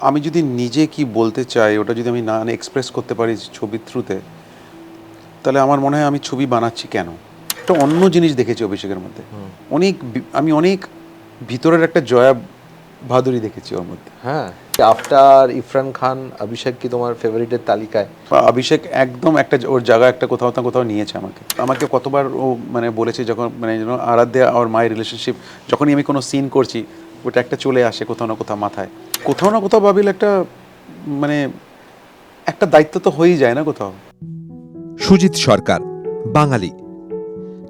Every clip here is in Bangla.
আমি যদি নিজে কি বলতে চাই ওটা যদি আমি না এক্সপ্রেস করতে পারি ছবির থ্রুতে তাহলে আমার মনে হয় আমি ছবি বানাচ্ছি কেন? একটা অন্য জিনিস দেখেছি অভিষেকের মধ্যে। অনেক আমি অনেক ভিতরের একটা জয়া ভাদুরী দেখেছি ওর মধ্যে। হ্যাঁ আফটার ইফরান খান অভিষেক কি তোমার ফেভারিটের তালিকায়? অভিষেক একদম একটা ওর জায়গা একটা কোথাও না কোথাও নিয়েছে আমাকে। আমাকে কতবার ও মানে বলেছে যখন মানে আরাধ্যা আর মায়ের রিলেশনশিপ যখনই আমি কোনো সিন করছি ওটা একটা চলে আসে কোথাও না কোথাও মাথায়। কোথাও না কোথাও ভাবিল একটা মানে একটা দায়িত্ব তো হয়েই যায় না কোথাও। সুজিত সরকার, বাঙালি।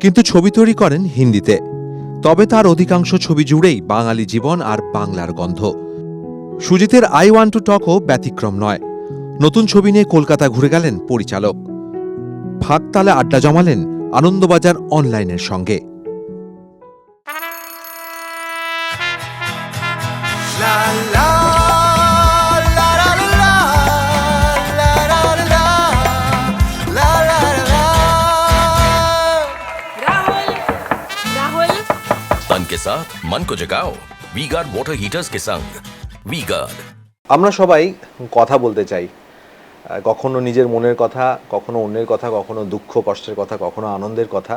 কিন্তু ছবি তৈরি করেন হিন্দিতে। তবে তার অধিকাংশ ছবি জুড়েই বাঙালি জীবন আর বাংলার গন্ধ। সুজিতের আই ওয়ান টু টকও ব্যতিক্রম নয়। নতুন ছবি নিয়ে কলকাতা ঘুরে গেলেন পরিচালক। ফাঁক তালে আড্ডা জমালেন আনন্দবাজার অনলাইনের সঙ্গে। के साथ मन को जगाओ वी गार्ड वाटर हीटर्स के संग वी गार्ड আমরা সবাই কথা বলতে চাই আহ, কখনো নিজের মনের কথা কখনো অন্যের কথা কখনো দুঃখ কষ্টের কথা কখনো আনন্দের কথা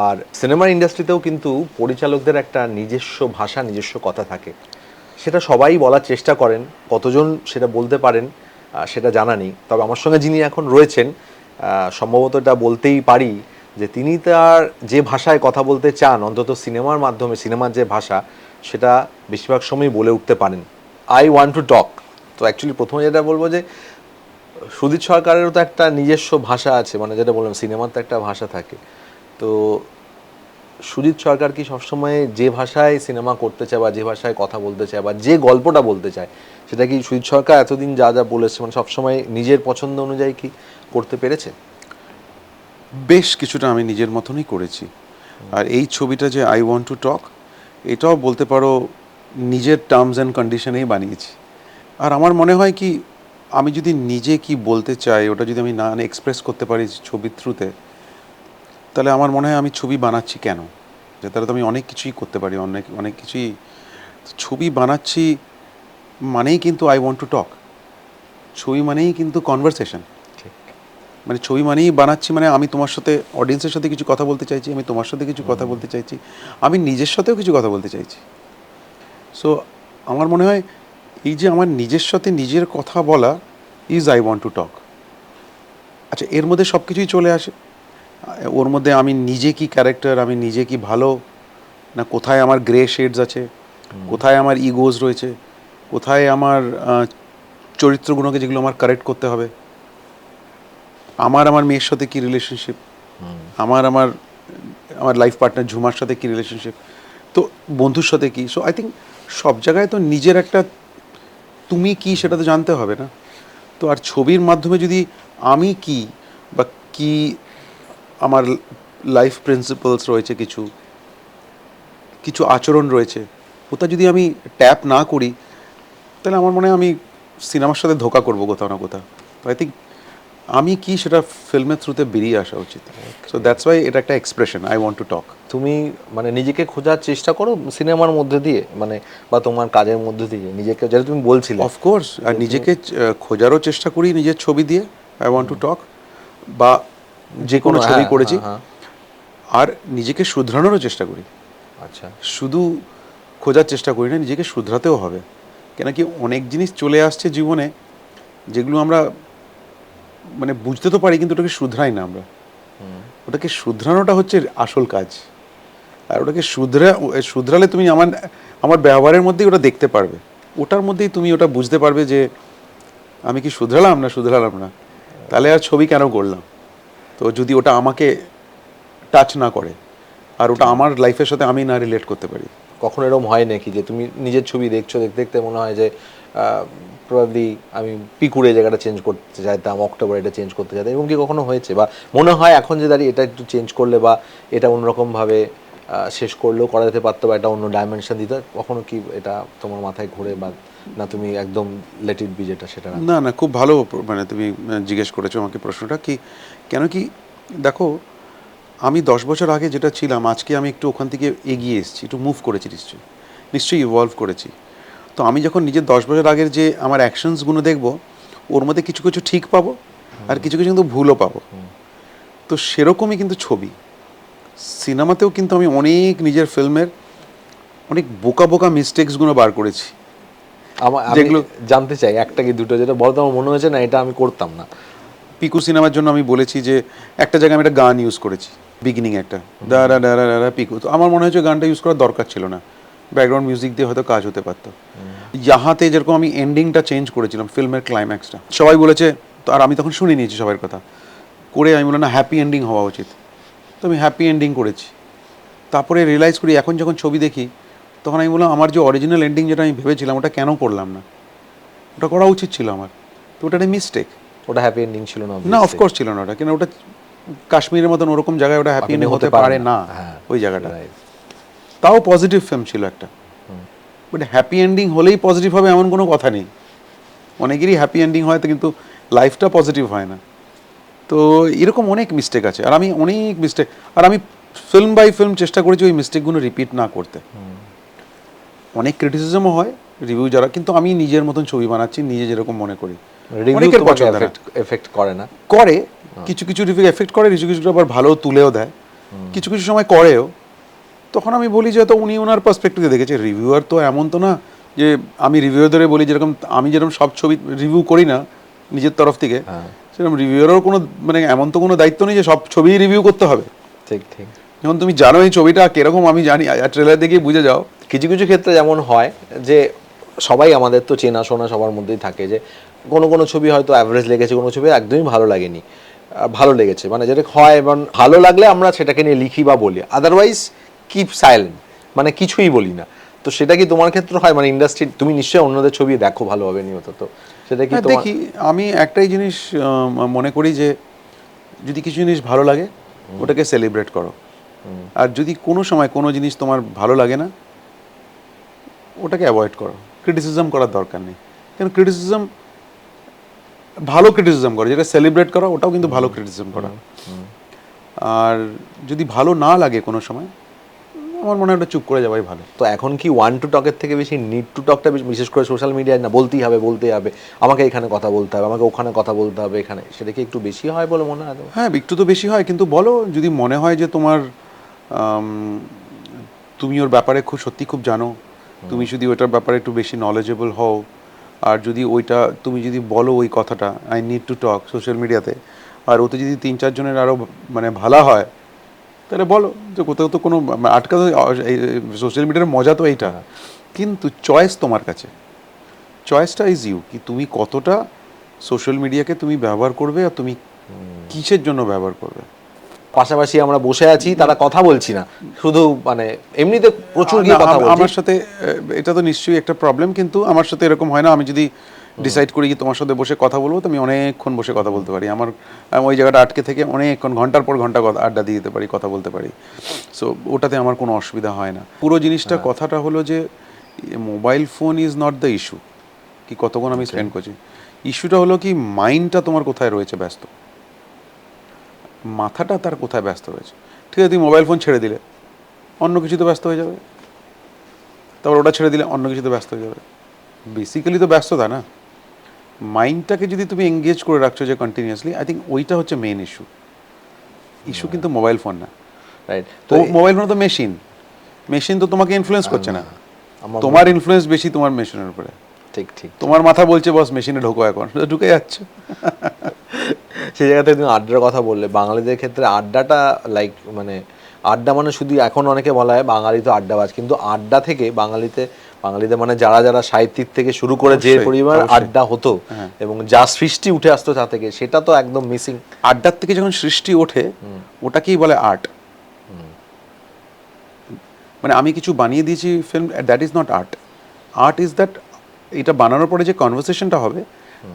আর সিনেমার ইন্ডাস্ট্রিতেও কিন্তু পরিচালকদের একটা নিজস্ব ভাষা নিজস্ব কথা থাকে সেটা সবাই বলার চেষ্টা করেন, কতজন সেটা বলতে পারেন সেটা জানা নেই। তবে আমার সঙ্গে যিনি এখন রয়েছেন সম্ভবত এটা বলতেই পারি যে তিনি তার যে ভাষায় কথা বলতে চান, অন্তত সিনেমার মাধ্যমে, সিনেমার যে ভাষা, সেটা বেশিরভাগ সময় বলে উঠতে পারেন। আই ওয়ান্ট টু টক তো অ্যাকচুয়ালি প্রথমে যেটা বলব যে, সুদীপ সরকারেরও তো একটা নিজস্ব ভাষা আছে মানে যেটা বললাম, সিনেমার তো একটা ভাষা থাকে। তো সুজিত সরকার কি সবসময় যে ভাষায় সিনেমা করতে চায় বা যে ভাষায় কথা বলতে চায় বা যে গল্পটা বলতে চায়, সেটা কি সুজিত সরকার এতদিন যা যা বলেছে মানে সবসময় নিজের পছন্দ অনুযায়ী কি করতে পেরেছে? বেশ কিছুটা আমি নিজের মতনই করেছি। আর এই ছবিটা যে আই ওয়ান্ট টু টক এটাও বলতে পারো নিজের টার্মস অ্যান্ড কন্ডিশনেই বানিয়েছি। আর আমার মনে হয় কি, আমি যদি নিজে কি বলতে চাই, ওটা যদি আমি না এক্সপ্রেস করতে পারি ছবির থ্রুতে তাহলে আমার মনে হয় আমি ছবি বানাচ্ছি কেন? যে তাহলে তো আমি অনেক কিছুই করতে পারি অনেক অনেক কিছুই। ছবি বানাচ্ছি মানেই কিন্তু আই ওয়ান্ট টু টক ছবি মানেই কিন্তু কনভারসেশন মানে ছবি মানেই বানাচ্ছি মানে আমি তোমার সাথে অডিয়েন্সের সাথে কিছু কথা বলতে চাইছি আমি তোমার সাথে কিছু কথা বলতে চাইছি আমি নিজের সাথেও কিছু কথা বলতে চাইছি। সো আমার মনে হয় এই যে আমার নিজের সাথে নিজের কথা বলা is I want to talk আচ্ছা এর মধ্যে সব কিছুই চলে আসে। ওর মধ্যে আমি নিজে কি ক্যারেক্টার আমি নিজে কি ভালো? না কোথায় আমার গ্রে শেডস আছে? কোথায় আমার ইগোজ রয়েছে? কোথায় আমার চরিত্রগুলোকে যেগুলো আমার কারেক্ট করতে হবে? আমার আমার মেয়ের সাথে কি রিলেশনশিপ আমার আমার আমার লাইফ পার্টনার ঝুমার সাথে কি রিলেশনশিপ তো বন্ধুর সাথে কি? সো আই থিঙ্ক সব জায়গায় তো নিজের একটা তুমি কি সেটা তো জানতে হবে না? তো আর ছবির মাধ্যমে যদি আমি কি বা কি আমার লাইফ প্রিন্সিপালস রয়েছে কিছু কিছু আচরণ রয়েছে ওটা যদি আমি ট্যাপ না করি তাহলে আমার মনে হয় আমি সিনেমার সাথে ধোকা করব কোথাও না কোথাও। তো আই থিঙ্ক আমি কি সেটা ফিল্মের থ্রুতে বেরিয়ে আসা উচিত। সো দ্যাটস ওয়াই এটা একটা expression I want to talk তুমি মানে নিজেকে খোঁজার চেষ্টা করো সিনেমার মধ্যে দিয়ে মানে বা তোমার কাজের মধ্যে দিয়ে নিজেকে যেটা তুমি বলছিলে। অফকোর্স আর নিজেকে খোঁজারও চেষ্টা করি নিজের ছবি দিয়ে আই ওয়ান্ট টু টক বা যে কোনো হ্যাঁ, ছবি করেছি। হ্যাঁ, আর নিজেকে শুধরানোরও চেষ্টা করি। আচ্ছা। শুধু খোঁজার চেষ্টা করি না নিজেকে শুধরাতেও হবে। কেন কি অনেক জিনিস চলে আসছে জীবনে যেগুলো আমরা মানে বুঝতে তো পারি কিন্তু ওটাকে শুধরাই না আমরা। ওটাকে শুধরানোটা হচ্ছে আসল কাজ। আর ওটাকে শুধরা শুধরালে তুমি আমার আমার ব্যবহারের মধ্যেই ওটা দেখতে পারবে। ওটার মধ্যেই তুমি ওটা বুঝতে পারবে যে আমি কি শুধরালাম না শুধরালাম না। তাহলে আর ছবি কেন করলাম? তো যদি ওটা আমাকে টাচ না করে আর ওটা আমার লাইফের সাথে আমি না রিলেট করতে পারি। কখনো এরকম হয় নাকি যে তুমি নিজের ছবি দেখছ দেখতে দেখতে মনে হয় যে প্রবাবলি আমি পিকুরে জায়গাটা চেঞ্জ করতে চাইতাম অক্টোবর এটা চেঞ্জ করতে চাইতাম এবং কি কখনো হয়েছে? বা মনে হয় এখন যে দাঁড়িয়ে এটা একটু চেঞ্জ করলে বা এটা অন্যরকমভাবে শেষ করলেও করা যেতে পারতো বা এটা অন্য ডাইমেনশন দিতে কখনো কি এটা তোমার মাথায় ঘুরে বা না তুমি একদম লেট ইট বি যেটা সেটা না না খুব ভালো মানে তুমি জিজ্ঞেস করেছ আমাকে প্রশ্নটা কি কেন কি দেখো আমি দশ বছর আগে যেটা ছিলাম আজকে আমি একটু ওখান থেকে এগিয়ে এসেছি একটু মুভ করেছি নিশ্চয়ই নিশ্চয়ই ইভলভ করেছি। তো আমি যখন নিজের দশ বছর আগের যে আমার অ্যাকশনসগুলো দেখব ওর মধ্যে কিছু কিছু ঠিক পাবো আর কিছু কিছু কিন্তু ভুলও পাবো। তো সেরকমই কিন্তু ছবি। সিনেমাতেও কিন্তু আমি অনেক নিজের ফিল্মের অনেক বোকা বোকা মিস্টেক্সগুলো বার করেছি। আমার আমি যেগুলো- জানতে চাই একটা কি দুটো? যেটা বলতো আমার মনে হয়েছে না এটা আমি করতাম না। পিকু সিনেমার জন্য আমি বলেছি যে একটা জায়গায় আমি একটা গান ইউজ করেছি বিগিনিং একটা। দারা দারা দারা পিকু। তো আমার মনে হয়েছে গানটা ইউজ করার দরকার ছিল না। ব্যাকগ্রাউন্ড মিউজিক দিয়ে হয়তো কাজ হতে পারতো। ইয়াহাতে যেরকম আমি এন্ডিংটা চেঞ্জ করেছিলাম ফিল্মের ক্লাইম্যাক্সটা সবাই বলেছে তো আর আমি তখন শুনে নিয়েছি সবার কথা। করে আমি বললাম না হ্যাপি এন্ডিং হওয়া উচিত। তো আমি হ্যাপি এন্ডিং করেছি। তারপরে রিয়েলাইজ করি এখন যখন ছবি দেখি তখন আমি বললাম আমার যে অরিজিনাল এন্ডিং যেটা আমি ভেবেছিলাম ওটা কেন করলাম না? ওটা করা উচিত ছিল আমার। তো ওটা একটা মিস্টেক ওটা হ্যাপি এন্ডিং ছিল না না। অফকোর্স ছিল না ওটা। কিন্তু ওটা কাশ্মীরের মতন ওরকম জায়গায় ওটা হ্যাপি Happy হতে পারে না। হ্যাঁ, ওই জায়গাটা। তাও পজিটিভ ফিল্ম ছিল একটা। বাট হ্যাপি এন্ডিং হলেই পজিটিভ হবে এমন কোনো কথা নেই। অনেকেরই হ্যাপি এন্ডিং হয় তো কিন্তু লাইফটা পজিটিভ হয় না। তো এরকম অনেক মিস্টেক আছে। আর আমি অনেক মিস্টেক আর আমি ফিল্ম বাই ফিল্ম চেষ্টা করেছি ওই মিস্টেকগুলো রিপিট না করতে। অনেক ক্রিটিসিজমও হয় রিভিউ যারা কিন্তু আমি নিজের মতন ছবি বানাচ্ছি নিজে যেরকম মনে করি। অনেকের পছন্দ এফেক্ট করে না। করে কিছু কিছু রিভিউ এফেক্ট করে কিছু কিছু আবার ভালো তুলেও দেয়। কিছু কিছু সময় করেও। তখন আমি বলি যে তো উনি ওনার পার্সপেক্টিভে দেখেছে রিভিউয়ার তো এমন তো না যে আমি রিভিউ ধরে বলি যেরকম আমি যেরকম সব ছবি রিভিউ করি না নিজের তরফ থেকে হ্যাঁ। সেরকম রিভিউয়ারও কোনো মানে এমন তো কোনো দায়িত্ব নেই যে সব ছবি রিভিউ করতে হবে। ঠিক ঠিক। যেমন তুমি জানো এই ছবিটা কীরকম আমি জানি আর ট্রেলার দেখে বুঝে যাও। কিছু কিছু ক্ষেত্রে যেমন হয় যে সবাই আমাদের তো চেনা শোনা সবার মধ্যেই থাকে যে কোনো কোনো ছবি হয়তো অ্যাভারেজ লেগেছে কোনো ছবি একদমই ভালো লাগেনি ভালো লেগেছে। মানে যেটা হয় এবং ভালো লাগলে আমরা সেটাকে নিয়ে লিখি বা বলি। আদারওয়াইজ কিপ সাইলেন্ট মানে কিছুই বলি না। তো সেটা কি তোমার ক্ষেত্রে হয়? মানে ইন্ডাস্ট্রি তুমি নিশ্চয়ই অন্যদের ছবি দেখো ভালোভাবে নিয়ত তো সেটা কি হ্যাঁ, দেখি আমি একটাই জিনিস মনে করি যে যদি কিছু জিনিস ভালো লাগে ওটাকে সেলিব্রেট করো। আর যদি কোনো সময় কোনো জিনিস তোমার ভালো লাগে না ওটাকে অ্যাভয়েড করো। ক্রিটিসিজম করার দরকার নেই। কারণ ক্রিটিসিজম ভালো ক্রিটিসিজম করো। যেটা সেলিব্রেট করো ওটাও কিন্তু ভালো ক্রিটিসিজম করা। আর যদি ভালো না লাগে কোনো সময় আমার মনে হয় ওটা চুপ করে যাওয়াই ভালো। তো এখন কি ওয়ান টু টকের থেকে বেশি নিড টু টকটা বিশেষ করে সোশ্যাল মিডিয়ায় না বলতেই হবে বলতেই হবে। আমাকে এখানে কথা বলতে হবে আমাকে ওখানে কথা বলতে হবে এখানে। সেটা কি একটু বেশি হয় বলে মনে হয় হ্যাঁ একটু তো বেশি হয়। কিন্তু বলো যদি মনে হয় যে তোমার তুমি ওর ব্যাপারে খুব সত্যি খুব জানো তুমি যদি ওইটার ব্যাপারে একটু বেশি নলেজেবল হও আর যদি ওইটা তুমি যদি বলো ওই কথাটা I need to talk social মিডিয়াতে আর ওতে যদি তিন চারজনের আরও মানে ভালো হয় তাহলে বলো যে কোথাও তো কোনো আটকা সোশ্যাল মিডিয়ার মজা তো এইটা। কিন্তু চয়েস তোমার কাছে। চয়েসটা ইজ ইউ কি তুমি কতটা সোশ্যাল মিডিয়াকে তুমি ব্যবহার করবে আর তুমি কিসের জন্য ব্যবহার করবে? পাশাপাশি আমরা বসে আছি তারা কথা বলছি না। শুধু মানে এমনিতে প্রচুর গিয়ে কথা বলছি। আমার সাথে এটা তো নিশ্চয়ই একটা প্রবলেম কিন্তু আমার সাথে এরকম হয় না আমি যদি ডিসাইড করি কি তোমার সাথে বসে কথা বলব তো আমি অনেকক্ষণ বসে কথা বলতে পারি। আমার ওই জায়গাটা আটকে থেকে অনেকক্ষণ ঘণ্টার পর ঘণ্টা আড্ডা দিয়ে দিতে পারি কথা বলতে পারি। সো ওটাতে আমার কোনো অসুবিধা হয় না। পুরো জিনিসটা কথাটা হলো যে mobile phone is not the issue কি কতক্ষণ আমি স্পেন্ড করছি? ইস্যুটা হলো কি মাইন্ডটা তোমার কোথায় রয়েছে ব্যস্ত? মাথাটা তার কোথায় ব্যস্ত রয়েছে? ঠিক আছে তুমি মোবাইল ফোন ছেড়ে দিলে অন্য কিছুতে ব্যস্ত হয়ে যাবে। তারপর ওটা ছেড়ে দিলে অন্য কিছুতে ব্যস্ত হয়ে যাবে। বেসিক্যালি তো ব্যস্ততা না। মাইন্ডটাকে যদি তুমি এঙ্গেজ করে রাখছো যে কন্টিনিউয়াসলি আই থিঙ্ক ওইটা হচ্ছে মেন ইস্যু ইস্যু কিন্তু মোবাইল ফোন না। রাইট তো মোবাইল ফোন তো মেশিন মেশিন তো তোমাকে ইনফ্লুয়েন্স করছে না। তোমার ইনফ্লুয়েন্স বেশি তোমার মেশিনের উপরে। ঠিক ঠিক। তোমার মাথা বলছে বস মেশিনে ঢোকো এখন। ঢুকে যাচ্ছে। সেই জায়গাতে তুমি আড্ডার কথা বললে। বাঙালিদের ক্ষেত্রে আড্ডাটা লাইক মানে আড্ডা মানে শুধু এখন অনেকে বলা হয় বাঙালি তো আড্ডাবাজ কিন্তু আড্ডা থেকে বাঙালিতে বাঙালিদের মানে যারা যারা সাহিত্যিক থেকে শুরু করে যে পরিমাণ আড্ডা হতো হ্যাঁ। এবং যা সৃষ্টি উঠে আসতো তা থেকে সেটা তো একদম মিসিং আড্ডার থেকে যখন সৃষ্টি ওঠে ওটাকেই বলে আর্ট মানে আমি কিছু বানিয়ে দিয়েছি film that is not art art is that এটা বানানোর পরে যে কনভারসেশনটা হবে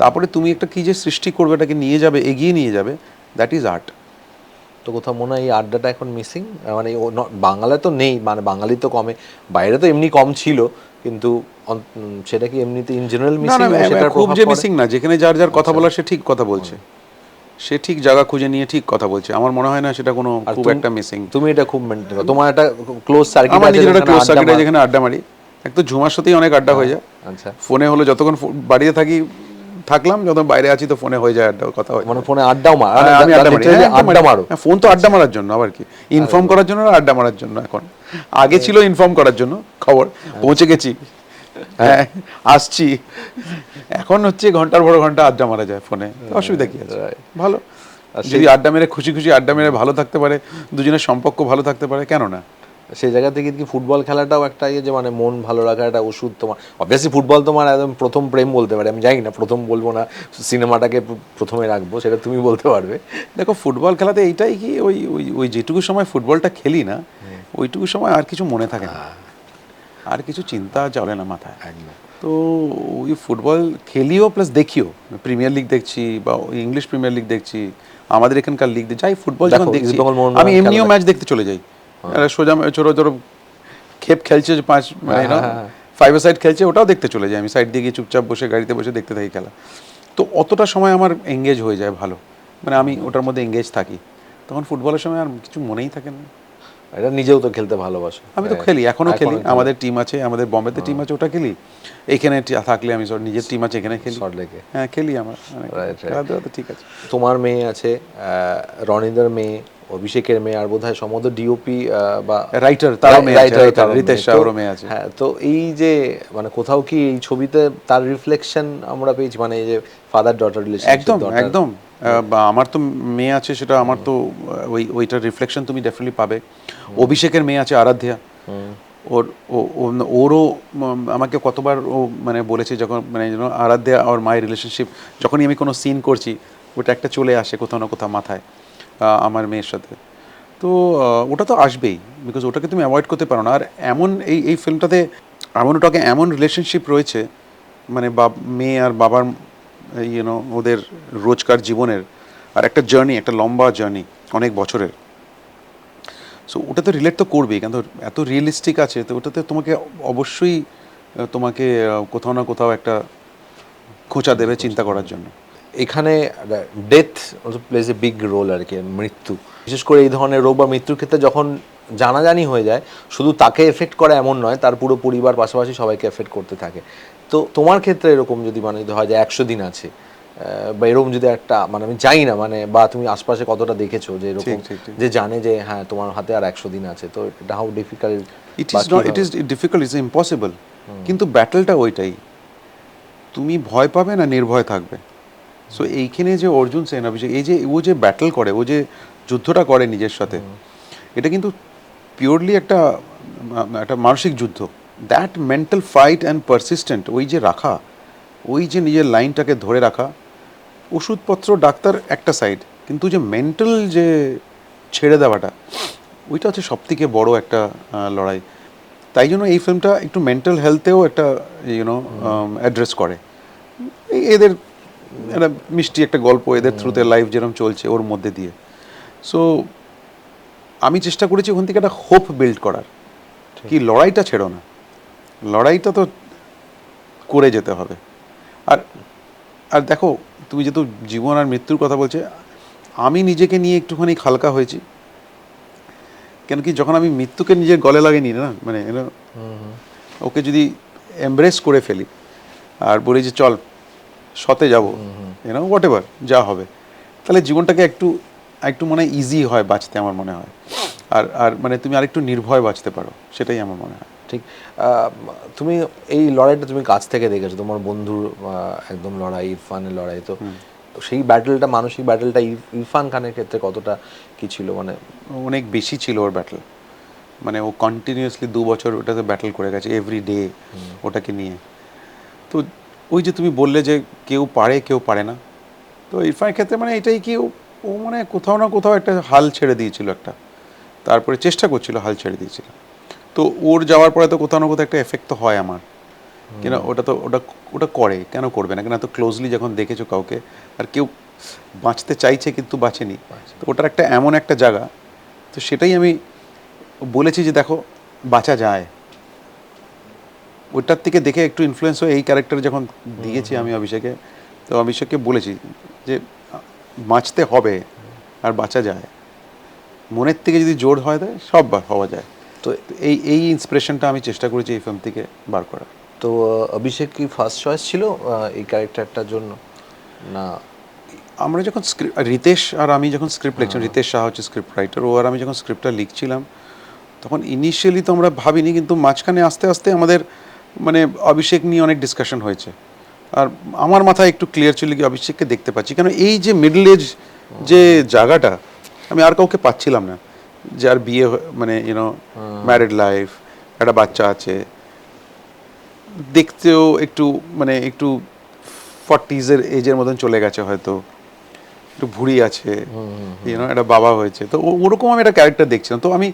তারপরে তুমি একটা কি যে সৃষ্টি করবে এটাকে নিয়ে যাবে এগিয়ে নিয়ে যাবে দ্যাট ইজ আর্ট তো কোথাও মনে হয় এই আড্ডাটা এখন মিসিং মানে বাংলায় তো নেই মানে বাঙালি তো কমে। বাইরে তো এমনি কম ছিল কিন্তু সেটা কি এমনিতে ইন জেনারেল মিসিং না সেটার খুব যে মিসিং না যেখানে যার যার কথা বলার সে ঠিক কথা বলছে। সে ঠিক জায়গা খুঁজে নিয়ে ঠিক কথা বলছে। আমার মনে হয় না সেটা কোনো খুব একটা মিসিং তুমি এটা খুব মেনটেন করো। তোমার একটা ক্লোজ সার্কিট আমার নিজের একটা ক্লোজ আড্ডা সার্কিটে যেখানে আড্ডা মারি। এক তো ঝুমার সাথেই অনেক আড্ডা হয়ে যায়। আচ্ছা। ফোনে হলো যতক্ষণ বাড়িতে থাকি থাকলাম যতক্ষণ বাইরে আছি তো ফোনে হয়ে যায় আড্ডা কথা হয় মানে ফোনে আড্ডাও মার হ্যাঁ, আমি আড্ডা মারি। হ্যাঁ, আড্ডা মারো। হ্যাঁ, ফোন তো আড্ডা মারার জন্য আবার কি? ইনফর্ম করার জন্য আর আড্ডা মারার জন্য এখন? আগে ছিল ইনফর্ম করার জন্য খবর পৌঁছে গেছি। হ্যাঁ। আসছি। এখন হচ্ছে ঘণ্টার পর ঘণ্টা আড্ডা মারা যায় ফোনে। অসুবিধা কি আছে? ভালো। যদি আড্ডা মেরে খুশি খুশি আড্ডা মেরে ভালো থাকতে পারে দুজনের সম্পর্ক ভালো থাকতে পারে কেন না? সেই জায়গা থেকে কি ফুটবল খেলাটাও একটা ইয়ে যে মানে মন ভালো রাখার একটা ওষুধ তোমার অবভিয়াসলি ফুটবল তোমার একদম প্রথম প্রেম বলতে পারে আমি জানি না প্রথম বলব না সিনেমাটাকে প্রথমে রাখব সেটা তুমি বলতে পারবে। দেখো ফুটবল খেলাতে এইটাই কি ওই ওই ওই যেটুকু সময় ফুটবলটা খেলি না ওইটুকু সময় আর কিছু মনে থাকে না। আর কিছু চিন্তা চলে না মাথায়। একদম। তো ওই ফুটবল খেলিও প্লাস দেখিও প্রিমিয়ার লিগ দেখছি বা ইংলিশ প্রিমিয়ার লিগ দেখছি আমাদের এখানকার লিগ যাই ফুটবল যখন দেখো, দেখছি আমি এমনিও ম্যাচ দেখতে চলে যাই। সোজা ছোট ছোট খেপ খেলছে পাঁচ মানে হ্যাঁ, হ্যাঁ, ফাইভ সাইড খেলছে ওটাও দেখতে চলে যাই আমি সাইড দিয়ে গিয়ে চুপচাপ বসে গাড়িতে বসে দেখতে থাকি খেলা। তো অতটা সময় আমার এঙ্গেজ হয়ে যায় ভালো। মানে আমি ওটার মধ্যে এঙ্গেজ থাকি। তখন ফুটবলের সময় আর কিছু মনেই থাকে না। এটা নিজেও তো খেলতে ভালোবাসো। আমি তো হ্যাঁ, খেলি এখনও খেলি। আমাদের টিম আছে আমাদের বম্বেতে টিম আছে ওটা খেলি। এখানে থাকলে আমি সব নিজের টিম আছে এখানে খেলি। হ্যাঁ খেলি আমার. খেলাধুলা তো ঠিক আছে। তোমার মেয়ে আছে রনিদার মেয়ে। অভিষেকের মেয়ে আর বোধহয় সমস্ত ডিওপি বা Writer, তারও মেয়ে writer, রিতেশ মেয়ে। আছে। হ্যাঁ তো এই যে মানে কোথাও কি এই ছবিতে তার রিফ্লেকশন আমরা পেয়েছি? মানে এই যে ফাদার ডটার রিলেশন একদম একদম। আমার তো মেয়ে আছে সেটা আমার তো ওই ওইটার রিফ্লেকশন তুমি ডেফিনেটলি পাবে। অভিষেকের মেয়ে আছে আরাধ্যা। ওর ওরও আমাকে কতবার ও মানে বলেছে যখন মানে যেন আরাধ্যা আর মায়ের রিলেশনশিপ যখনই আমি কোনো সিন করছি ওটা একটা চলে আসে কোথাও না কোথাও মাথায়। আমার মেয়ের সাথে। তো ওটা তো আসবেই বিকজ ওটাকে তুমি অ্যাভয়েড করতে পারো না। আর এমন এই এই ফিল্মটাতে এমন ওটাকে এমন রিলেশনশিপ রয়েছে মানে বাব মেয়ে আর বাবার ইউনো ওদের রোজকার জীবনের, আর একটা জার্নি একটা লম্বা জার্নি অনেক বছরের। সো ওটা তো রিলেট তো করবেই কেন এত রিয়েলিস্টিক আছে, তো ওটাতে তোমাকে অবশ্যই তোমাকে কোথাও না কোথাও একটা খোঁচা দেবে চিন্তা করার জন্য। এখানে death plays a big role আর কি মৃত্যু। বিশেষ করে এই ধরনের রোগ বা মৃত্যুর ক্ষেত্রে যখন জানাজানি হয়ে যায় শুধু তাকে এফেক্ট করে এমন নয় তার পুরো পরিবার পাশাপাশি সবাইকে এফেক্ট করতে থাকে। তো তোমার ক্ষেত্রে এরকম যদি মানে যদি হয় যে একশো দিন আছে বা এরকম যদি একটা মানে আমি জানি না মানে বা তুমি আশপাশে কতটা দেখেছ যে এরকম। যে জানে যে হ্যাঁ তোমার হাতে আর একশো দিন আছে তো এটা how difficult it is not it is difficult it's impossible কিন্তু ব্যাটেলটা ওইটাই। তুমি ভয় পাবে না নির্ভয় থাকবে? সো এইখানে যে অর্জুন সেন অভিষেক এই যে ও যে ব্যাটেল করে ও যে যুদ্ধটা করে নিজের সাথে এটা কিন্তু পিওরলি একটা একটা মানসিক যুদ্ধ। That mental fight and persistent ওই যে রাখা ওই যে নিজের লাইনটাকে ধরে রাখা ওষুধপত্র ডাক্তার একটা সাইড কিন্তু যে মেন্টাল যে ছেড়ে দেওয়াটা ওইটা হচ্ছে সবথেকে বড় একটা লড়াই। তাই জন্য এই ফিল্মটা একটু মেন্টাল হেলথেও একটা ইউনো অ্যাড্রেস করে। এই এদের একটা মিষ্টি একটা গল্প এদের থ্রুতে লাইফ যেরকম চলছে ওর মধ্যে দিয়ে। সো আমি চেষ্টা করেছি ওখান থেকে একটা হোপ বিল্ড করার। কি লড়াইটা ছেড়ো না। লড়াইটা তো করে যেতে হবে। আর আর দেখো তুমি যেহেতু জীবন আর মৃত্যুর কথা বলছে আমি নিজেকে নিয়ে একটুখানি হালকা হয়েছি। কেন কি যখন আমি মৃত্যুকে নিজের গলে লাগিয়ে নিই না মানে ওকে যদি এমব্রেস করে ফেলি আর বলি যে চল সতে যাব ইউনো হোয়াট এভার যা হবে। তাহলে জীবনটাকে একটু একটু মনে হয় ইজি হয় বাঁচতে আমার মনে হয়। আর আর মানে তুমি আরেকটু নির্ভয় বাঁচতে পারো সেটাই আমার মনে হয়। ঠিক তুমি এই লড়াইটা তুমি কাছ থেকে দেখেছ তোমার বন্ধুর একদম লড়াই ইরফানের লড়াই তো তো সেই ব্যাটেলটা মানসিক ব্যাটেলটা ইরফান খানের ক্ষেত্রে কতটা কি ছিল? মানে অনেক বেশি ছিল ওর ব্যাটল মানে ও কন্টিনিউয়াসলি দু বছর ওটাতে ব্যাটল করে গেছে এভরি ডে ওটাকে নিয়ে। তো ওই যে তুমি বললে যে কেউ পারে কেউ পারে না। তো ইরফানের ক্ষেত্রে মানে এটাই কি ও- মানে কোথাও না কোথাও একটা হাল ছেড়ে দিয়েছিল একটা। তারপরে চেষ্টা করছিল হাল ছেড়ে দিয়েছিল। তো ওর যাওয়ার পরে তো কোথাও না কোথাও একটা এফেক্ট তো হয় আমার। কেন ওটা তো ওটা ওটা করে কেন করবে না? কেন এত ক্লোজলি যখন দেখেছ কাউকে আর কেউ বাঁচতে চাইছে কিন্তু বাঁচেনি। তো ওটার একটা এমন একটা জায়গা। তো সেটাই আমি বলেছি যে দেখো বাঁচা যায়। ওইটার থেকে দেখে একটু ইনফ্লুয়েন্স হয়ে এই ক্যারেক্টার যখন দিয়েছি আমি অভিষেকে তো অভিষেককে বলেছি যে বাঁচতে হবে আর বাঁচা যায়। মনের থেকে যদি জোর হয় দেয় সব বা- হওয়া যায়। তো এই এই ইন্সপিরেশনটা আমি চেষ্টা করেছি এই ফিল্ম থেকে বার করা তো অভিষেক কি ফার্স্ট চয়েস ছিল এই ক্যারেক্টারটার জন্য? না? আমরা যখন স্ক্রিপ্ট রিতেশ আর আমি যখন স্ক্রিপ্ট লিখছিলাম রিতেশ শাহ হচ্ছে স্ক্রিপ্ট রাইটার ও আর আমি যখন স্ক্রিপ্টটা লিখছিলাম তখন ইনিশিয়ালি তো আমরা ভাবিনি কিন্তু মাঝখানে আস্তে আস্তে আমাদের মানে অভিষেক নিয়ে অনেক ডিসকাশন হয়েছে। আর আমার মাথায় একটু ক্লিয়ার ছিল কি অভিষেককে দেখতে পাচ্ছি। কেন এই যে মিডল এজ যে জায়গাটা আমি আর কাউকে পাচ্ছিলাম না যার বিয়ে মানে ইউনো ম্যারিড লাইফ একটা বাচ্চা আছে। দেখতেও একটু মানে একটু ফর্টিজের এজের মতন চলে গেছে হয়তো। একটু ভুড়ি আছে ইউনো একটা বাবা হয়েছে। তো ওরকম আমি একটা ক্যারেক্টার দেখছিলাম। তো আমি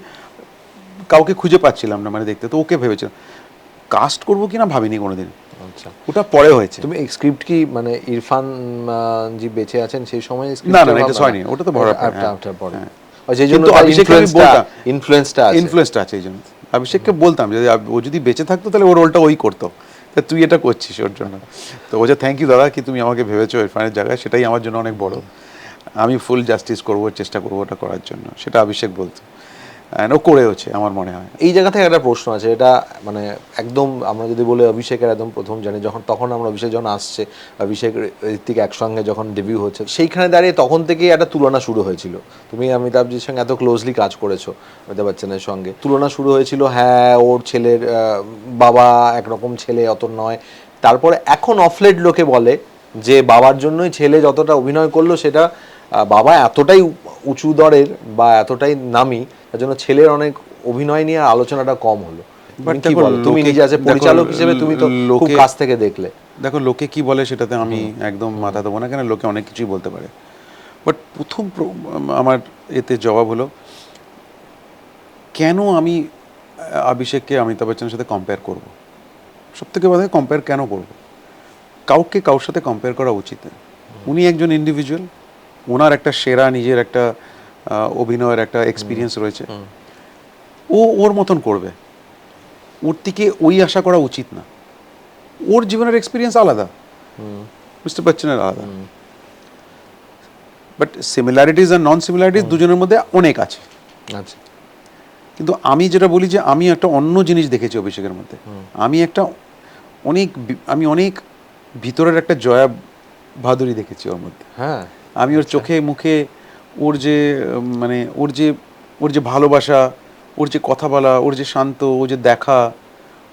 কাউকে খুঁজে পাচ্ছিলাম না মানে দেখতে। তো ওকে ভেবেছিলাম। কাস্ট করব কিনা ভাবিনি কোনোদিন। আচ্ছা। ওটা পরে হয়েছে। তুমি স্ক্রিপ্ট কি মানে ইরফান জি বেঁচে আছেন সেই সময় না, না, এটা হয়নি, ওটা তো পরে, হ্যাঁ। আফটার পরে। হ্যাঁ। ও সেই জন্য কিন্তু অভিষেককে আমি বলতাম। ইনফ্লুয়েন্সটা আছে। ইনফ্লুয়েন্সটা আছে এই জন্য। অভিষেককে বলতাম যদি ও যদি বেঁচে থাকতো তাহলে ওর রোলটা ওই করতো। তা তুই এটা করছিস ওর জন্য। তো ও যে থ্যাংক ইউ দাদা কি তুমি আমাকে ভেবেছো ইরফানের জায়গায়? সেটাই আমার জন্য অনেক বড়। আমি ফুল জাস্টিস করব চেষ্টা করব ওটা করার জন্য। সেটা অভিষেক বলতো। ও করেওছে আমার মনে হয়। এই জায়গা থেকে একটা প্রশ্ন আছে, এটা মানে একদম আমরা যদি বলি অভিষেকের একদম প্রথম জানি যখন তখন আমরা অভিষেক যখন আসছে, অভিষেক ঋত্বিক একসঙ্গে যখন ডেবিউ হচ্ছে, সেইখানে দাঁড়িয়ে তখন থেকেই একটা তুলনা শুরু হয়েছিল। তুমি অমিতাভজির সঙ্গে এত ক্লোজলি কাজ করেছ, অমিতাভ বচ্চনের সঙ্গে। তুলনা শুরু হয়েছিল হ্যাঁ ওর ছেলের বাবা একরকম ছেলে, অত নয়। তারপরে এখন অফলেট লোকে বলে যে বাবার জন্যই ছেলে যতটা অভিনয় করল, সেটা বাবা এতটাই উঁচু দরের বা এতটাই নামি তার জন্য ছেলের অনেক অভিনয় নিয়ে আলোচনাটা কম হলো। তুমি কি বলো? তুমি নিজে আছে পরিচালক হিসেবে তুমি তো খুব কাছ থেকে দেখলে। দেখো লোকে কি বলে সেটাতে আমি একদম মাথা দেবো না কেন লোকে অনেক কিছুই বলতে পারে। বাট প্রথম আমার এতে জবাব হলো কেন আমি অভিষেককে অমিতাভ বচ্চনের সাথে কম্পেয়ার করব? সব থেকে কথা কম্পেয়ার কেন করব? কাউকে কারোর সাথে কম্পেয়ার করা উচিত উনি একজন ইন্ডিভিজুয়াল ওনার একটা সেরা নিজের একটা অভিনয়ের একটা এক্সপিরিয়েন্স রয়েছে। ও ওর মতন করবে। ওর থেকে ওই আশা করা উচিত না। ওর জীবনের এক্সপিরিয়েন্স আলাদা। মিস্টার বচ্চনের আলাদা। বাট সিমিলারিটিস আর নন সিমিলারিটিস দুজনের মধ্যে অনেক আছে। আচ্ছা কিন্তু আমি যেটা বলি যে আমি একটা অন্য জিনিস দেখেছি অভিষেকের মধ্যে। আমি একটা অনেক আমি অনেক ভিতরের একটা জয়া ভাদুরী দেখেছি ওর মধ্যে। হ্যাঁ। আমি ওর চোখে মুখে ওর যে মানে ওর যে ওর যে ভালোবাসা ওর যে কথা বলা ওর যে শান্ত ও যে দেখা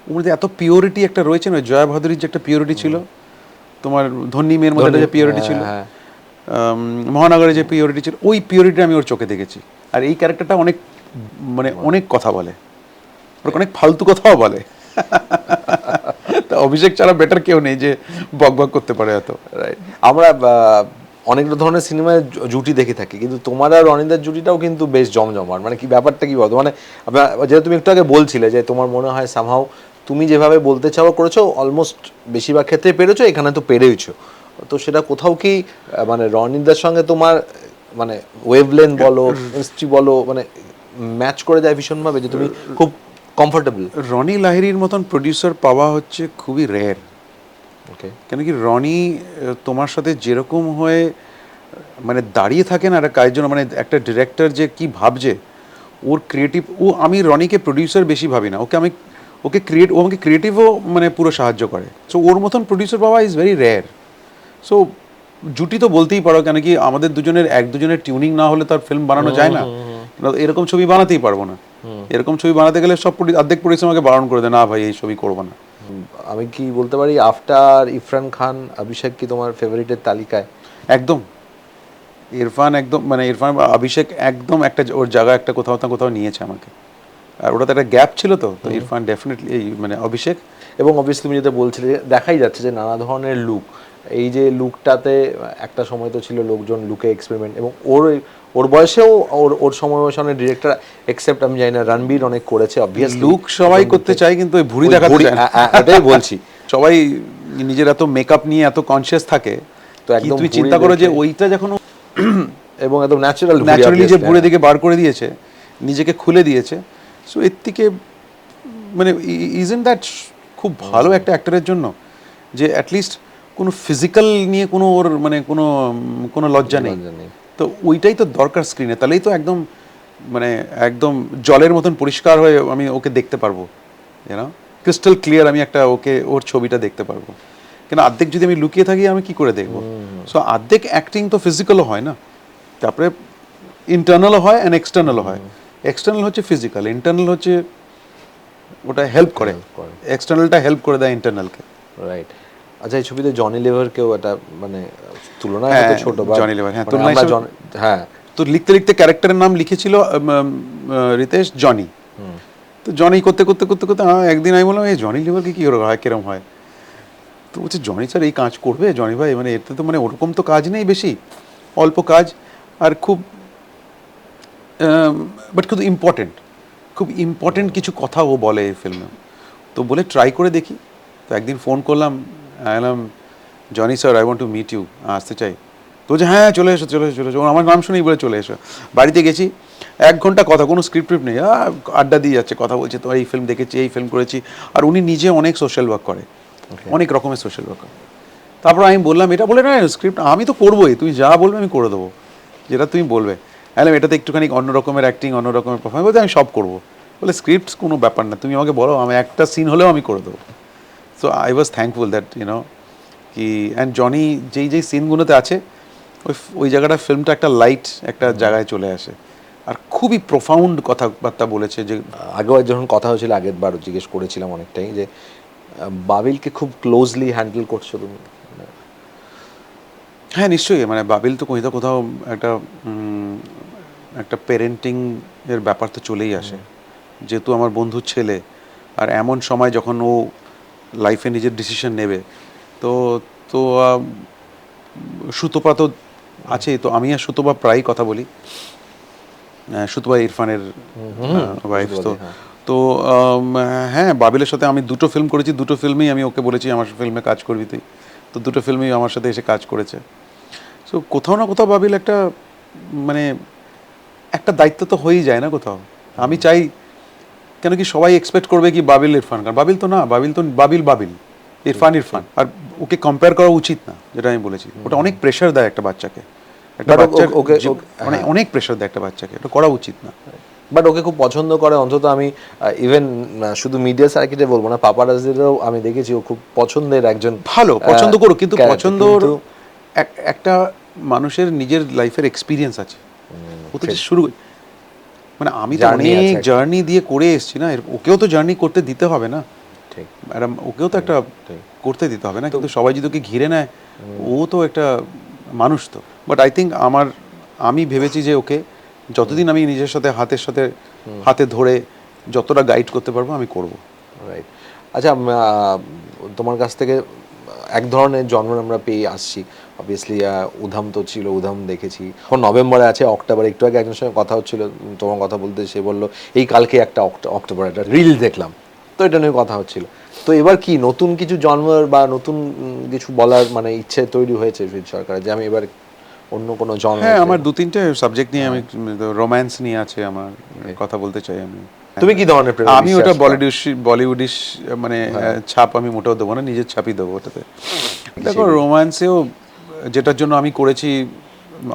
ওর মধ্যে এত পিওরিটি একটা রয়েছে না? জয়া ভাদুরীর যে একটা পিওরিটি ছিল? তোমার ধন্যী মেয়ের মধ্যে যে পিওরিটি হ্যাঁ, ছিল? হ্যাঁ। মহানগরে যে পিওরিটি ছিল ওই পিওরিটি আমি ওর চোখে দেখেছি। আর এই ক্যারেক্টারটা অনেক মানে অনেক কথা বলে। ওর অনেক ফালতু কথাও বলে। তা অভিষেক ছাড়া বেটার কেউ নেই যে বক বক করতে পারে এত। রাইট আমরা অনেক ধরনের সিনেমায় জুটি দেখে থাকি। কিন্তু তোমার আর অনিন্দার জুটিটাও কিন্তু বেশ জমজমাট। মানে কি ব্যাপারটা কি বলতো? মানে যেটা তুমি একটু আগে বলছিলে যে তোমার মনে হয় সামহাও তুমি যেভাবে বলতে চাও করেছ অলমোস্ট বেশিরভাগ ক্ষেত্রে পেরেছ এখানে তো পেরেইছো। তো সেটা কোথাও কি মানে রনিদার সঙ্গে তোমার মানে ওয়েভলেন বলো হিস্ট্রি বলো মানে ম্যাচ করে যায় ভীষণভাবে যে তুমি খুব কমফোর্টেবল রনি লাহিরির মতন প্রডিউসার পাওয়া হচ্ছে খুবই রেয়ার কেন কি রনি তোমার সাথে যেরকম হয়ে মানে দাঁড়িয়ে থাকে না একটা কাজের জন্য মানে একটা ডিরেক্টর যে কি ভাবছে ওর ক্রিয়েটিভ ও আমি রনিকে প্রডিউসার বেশি ভাবি না। ওকে আমি ওকে ক্রিয়েট ও আমাকে ক্রিয়েটিভও মানে পুরো সাহায্য করে। সো ওর মতন প্রডিউসার পাওয়া ইজ ভেরি রেয়ার সো জুটি তো বলতেই পারো কেন কি আমাদের দুজনের এক দুজনের টিউনিং না হলে তার ফিল্ম বানানো যায় না। এরকম ছবি বানাতেই পারব না। এরকম ছবি বানাতে গেলে সব অর্ধেক প্রডিউসার আমাকে বারণ করে দেয় না ভাই এই ছবি করব না। আমি কি বলতে পারি আফটার ইরফান খান, অভিষেক কি তোমার ফেভারিটের তালিকায়? একদম। ইরফান একদম মানে ইরফান, অভিষেক একদম একটা, ওর জায়গা একটা কোথাও না কোথাও নিয়েছে আমাকে। আর ওটাতে একটা গ্যাপ ছিল তো তো ইরফান ডেফিনেটলি এই মানে অভিষেক এবং অবভিয়াসলি তুমি যেটা বলছিলে দেখাই যাচ্ছে যে নানা ধরনের লুক এই যে লুকটাতে একটা সময় তো ছিল লোকজন লুকে এক্সপেরিমেন্ট এবং ওর ওর বয়সেও ওর ওর সময় বয়সে অনেক ডিরেক্টর এক্সেপ্ট আমি জানি না রণবীর অনেক করেছে অবভিয়াসলি লুক সবাই করতে চায় কিন্তু ওই ভুড়ি দেখাতে চায় না। এটাই বলছি। সবাই নিজের এত মেকআপ নিয়ে এত কনসিয়াস থাকে তো একদম ভুঁড়ি চিন্তা করো যে ওইটা যখন এবং একদম ন্যাচারাল ন্যাচারালি যে ঘুরে দিকে বার করে দিয়েছে নিজেকে খুলে দিয়েছে সো এর থেকে মানে ইজেন দ্যাট খুব ভালো একটা অ্যাক্টরের জন্য? যে অ্যাটলিস্ট কোনো ফিজিক্যাল নিয়ে কোনো ওর মানে কোনো কোনো লজ্জা নেই। তো ওইটাই তো দরকার স্ক্রিনে তাহলেই তো একদম মানে একদম জলের মতন পরিষ্কার হয়ে আমি ওকে দেখতে পারব জানো ক্রিস্টাল ক্লিয়ার আমি একটা ওকে ওর ছবিটা দেখতে পারব। কেন অর্ধেক যদি আমি লুকিয়ে থাকি আমি কি করে দেখব? সো অর্ধেক অ্যাক্টিং তো ফিজিক্যালও হয় না। তারপরে ইন্টারনালও হয় অ্যান্ড এক্সটার্নালও হয়। এক্সটার্নাল হচ্ছে ফিজিক্যাল ইন্টারনাল হচ্ছে ওটা হেল্প করে। এক্সটার্নালটা হেল্প করে দেয় ইন্টারনালকে রাইট আচ্ছা এই ছবিতে জনি লেভারকেও একটা মানে তুলনায় হ্যাঁ, হয়তো ছোট বা জনি লেভার, হ্যাঁ, মানে তুলনায় জন- হ্যাঁ। তো লিখতে লিখতে ক্যারেক্টারের নাম লিখেছিল রিতেশ জনি তো জনি করতে করতে করতে করতে একদিন আমি বললাম এই জনি লিভারকে কি করে হয় কিরম হয়? তো বলছে জনি স্যার এই কাজ করবে? জনি ভাই মানে এতে তো মানে ওরকম তো কাজ নেই বেশি। অল্প কাজ আর খুব বাট কিন্তু ইম্পর্টেন্ট খুব ইম্পর্টেন্ট কিছু কথা ও বলে এই ফিল্মে তো বলে ট্রাই করে দেখি। তো একদিন ফোন করলাম এলাম Johnny sir I want to meet you আসতে চাই। তো যে হ্যাঁ চলে এসো চলে এসো চলে এসো। আমার নাম শুনেই বলে চলে এসো। বাড়িতে গেছি এক ঘণ্টা কথা কোনো স্ক্রিপ্ট নেই। আড্ডা দিয়ে যাচ্ছে কথা বলছে তো এই ফিল্ম দেখেছি এই ফিল্ম করেছি। আর উনি নিজে অনেক সোশ্যাল ওয়ার্ক করে। অনেক রকমের সোশ্যাল ওয়ার্ক করে। তারপর আমি বললাম এটা বলে না স্ক্রিপ্ট আমি তো করবোই তুমি যা বলবে আমি করে দেবো। যেটা তুমি বলবে। হ্যাঁ এটাতে একটুখানি অন্য রকমের অ্যাক্টিং অন্য রকমের পারফরমেন্স বলতে আমি সব করব। বলে স্ক্রিপ্ট কোনো ব্যাপার না তুমি আমাকে বলো আমি একটা সিন হলেও আমি করে দেবো। So I was thankful that you know কি অ্যান্ড জনি যেই যেই সিনগুলোতে আছে ওই ওই জায়গাটা ফিল্মটা একটা লাইট একটা জায়গায় চলে আসে। আর খুবই প্রোফাউন্ড কথাবার্তা বলেছে যে আগেও যখন কথা হয়েছিল আগের বার জিজ্ঞেস করেছিলাম অনেকটাই যে বাবিলকে খুব ক্লোজলি হ্যান্ডেল করছ তুমি? হ্যাঁ নিশ্চয়ই মানে বাবিল তো কোথাও কোথাও একটা একটা প্যারেন্টিং এর ব্যাপার তো চলেই আসে। যেহেতু আমার বন্ধুর ছেলে আর এমন সময় যখন ও লাইফে নিজের ডিসিশন নেবে তো তো সুতপা তো আছেই। তো আমি আর সুতপা প্রায়ই কথা বলি। সুতপা ইরফানের ওয়াইফ তো হ্যাঁ। তো হ্যাঁ বাবিলের সাথে আমি দুটো ফিল্ম করেছি। দুটো ফিল্মেই আমি ওকে বলেছি আমার ফিল্মে কাজ করবি তুই। তো দুটো ফিল্মেই আমার সাথে এসে কাজ করেছে। সো কোথাও না কোথাও বাবিল একটা মানে একটা দায়িত্ব তো হয়েই যায় না কোথাও। আমি চাই কেন কি সবাই এক্সপেক্ট করবে কি বাবিল ইরফান খান? বাবিল তো না বাবিল তো বাবিল বাবিল ইরফান ইরফান। আর ওকে কম্পেয়ার করা উচিত না যেটা আমি বলেছি। ওটা অনেক প্রেশার দেয় একটা বাচ্চাকে। একটা বাচ্চার ওকে- মানে হ্যাঁ। অনেক প্রেশার দেয় একটা বাচ্চাকে এটা করা উচিত না। বাট ওকে খুব পছন্দ করে অন্তত আমি ইভেন শুধু মিডিয়া সার্কিটে বলব না পাপারাজিরও আমি দেখেছি ও খুব পছন্দের একজন ভালো পছন্দ করো কিন্তু পছন্দ একটা মানুষের নিজের লাইফের এক্সপিরিয়েন্স আছে। ও তো শুরু মানে আমি তো অনেক জার্নি দিয়ে করে এসেছি না ওকেও তো জার্নি করতে দিতে হবে না। ঠিক। ম্যাডাম ওকেও তো একটা করতে দিতে হবে না কিন্তু সবাই যদি ওকে ঘিরে নেয় ও তো একটা মানুষ তো। বাট আই থিঙ্ক আমার আমি ভেবেছি যে ওকে যতদিন আমি নিজের সাথে হাতের সাথে হাতে ধরে যতটা গাইড করতে পারব আমি করব। রাইট আচ্ছা তোমার কাছ থেকে এক ধরনের জন্ম আমরা পেয়ে আসছি। অবভিয়াসলি উধাম তো ছিল উধাম দেখেছি। এখন নভেম্বরে আছে অক্টোবরে। একটু আগে একজনের সঙ্গে কথা হচ্ছিল তোমার কথা বলতে সে বলল এই কালকে একটা অক্টোবর একটা রিল দেখলাম। তো এটা নিয়ে কথা হচ্ছিল। তো এবার কি নতুন কিছু জন্মের বা নতুন কিছু বলার মানে ইচ্ছে তৈরি হয়েছে সরকারের যে আমি এবার অন্য কোনো জন্ম হ্যাঁ আমার দু তিনটে সাবজেক্ট নিয়ে আমি রোম্যান্স নিয়ে আছে আমার কথা বলতে চাই আমি। তুমি কি ধরনের প্রেমে আমি ওটা? বলিউড বলিউডিশ মানে ছাপ আমি মোটেও দেবো না নিজের ছাপই দেবো ওটাতে। দেখো রোম্যান্সেও যেটার জন্য আমি করেছি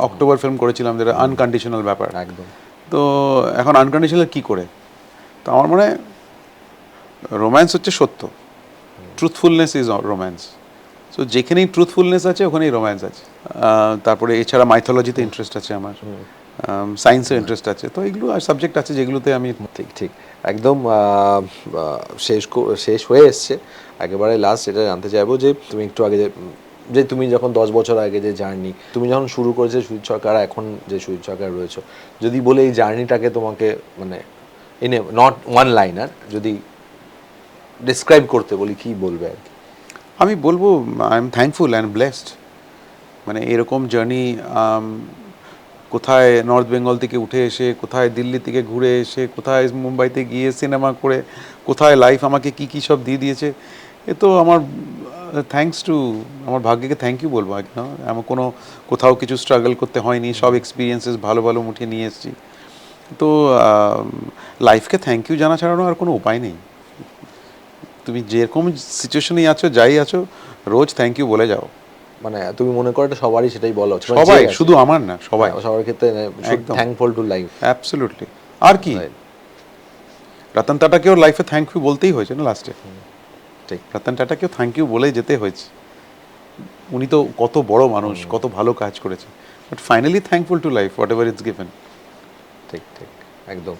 অক্টোবর ফিল্ম করেছিলাম যেটা আনকন্ডিশনাল ব্যাপার। একদম। তো এখন আনকন্ডিশনাল কি করে? তো আমার মনে রোম্যান্স হচ্ছে সত্য। ট্রুথফুলনেস ইজ রোম্যান্স সো যেখানেই ট্রুথফুলনেস আছে ওখানেই রোম্যান্স আছে। তারপরে এছাড়া মাইথোলজিতে ইন্টারেস্ট আছে আমার। সায়েন্সে ইন্টারেস্ট আছে। তো এগুলো আর সাবজেক্ট আছে যেগুলোতে আমি ঠিক ঠিক। একদম শেষ শেষ হয়ে এসছে। একেবারে লাস্ট যেটা জানতে চাইব যে তুমি একটু আগে যে তুমি যখন দশ বছর আগে যে জার্নি, তুমি যখন শুরু করেছ সুজিত সরকার এখন যে সুজিত সরকার রয়েছে, যদি বলে এই জার্নিটাকে তোমাকে মানে ইন নট ওয়ান লাইনার যদি ডিসক্রাইব করতে বলি, কি বলবে আর কি? আমি বলব I am thankful and blessed মানে এরকম জার্নি কোথায় নর্থ বেঙ্গল থেকে উঠে এসে, কোথায় দিল্লি থেকে ঘুরে এসে, কোথায় মুম্বাইতে গিয়ে সিনেমা করে, কোথায় লাইফ আমাকে কি কি সব দিয়ে দিয়েছে, এ তো আমার থ্যাঙ্কস টু আমার ভাগ্যকে থ্যাংক ইউ বলব না? আমার কোনো কোথাও কিছু স্ট্রাগল করতে হয়নি সব এক্সপিরিয়েন্সেস ভালো ভালো মুঠে নিয়ে এসেছি। তো লাইফকে থ্যাংক ইউ জানা ছাড়ানো আর কোনো উপায় নেই। তুমি যেরকম সিচুয়েশনেই আছো যাই আছো রোজ থ্যাংক ইউ বলে যাও। মানে তুমি মনে করো এটা সবারই সেটাই বলা উচিত। মানে সবাই শুধু আমার না সবাই। হ্যাঁ, সবার ক্ষেত্রে একদম। থ্যাঙ্কফুল টু লাইফ অ্যাবসলিউটলি আর কি? রতন টাটাকেও লাইফে থ্যাংক ইউ বলতেই হয়েছে না লাস্টে ঠিক রতন টাটাকেও থ্যাংক ইউ বলে যেতে হয়েছে। উনি তো কত বড় মানুষ কত ভালো কাজ করেছে but finally thankful to life whatever it's given ঠিক ঠিক একদম।